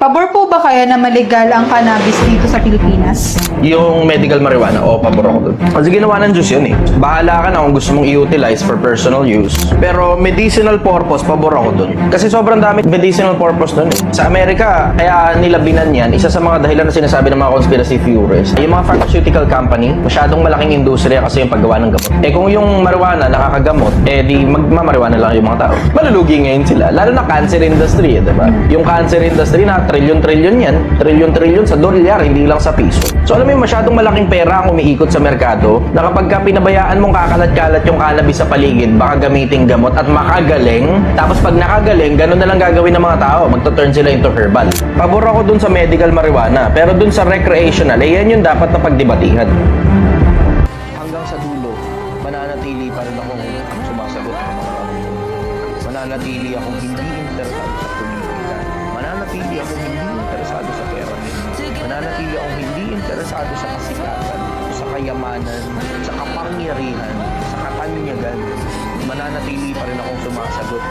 Pabor po ba kayo na maligal ang cannabis dito sa Pilipinas? Yung medical marijuana, o pabor ako dun. Kasi ginawa ng Diyos yun eh. Bahala ka na kung gusto mong i-utilize for personal use. Pero medicinal purpose, pabor ako dun. Kasi sobrang dami medicinal purpose dun eh. Sa Amerika, kaya nila binan yan, isa sa mga dahilan na sinasabi ng mga conspiracy theorists, yung mga pharmaceutical company, masyadong malaking industriya kasi yung paggawa ng gamot. Eh kung yung marijuana nakakagamot, eh di magmamarijuana lang yung mga tao. Malulugi ngayon sila. Lalo na cancer industry, eh, di ba? Yung cancer industry na trillion-trillion yan, trillion-trillion sa dolyar, hindi lang sa piso. So alam mo yung masyadong malaking pera ang umiikot sa merkado na kapag ka pinabayaan mong kakalat-kalat yung cannabis sa paligid, baka gamiting gamot at makagaling. Tapos pag nakagaling, ganun na lang gagawin ng mga tao. Magto-turn sila into herbal. Pabor ako dun sa medical marijuana, pero dun sa recreational, eh yan yung dapat na pagdebatihan. Hanggang sa dulo, mananatili pa rin akong sumasagot sa mga. Mananatili akong hindi interesado sa akong hindi interesado sa pera. Mananatili akong hindi interesado sa kasikatan, sa kayamanan, sa kapangyarihan, sa katanyagan. Mananatili pa rin akong sumasagot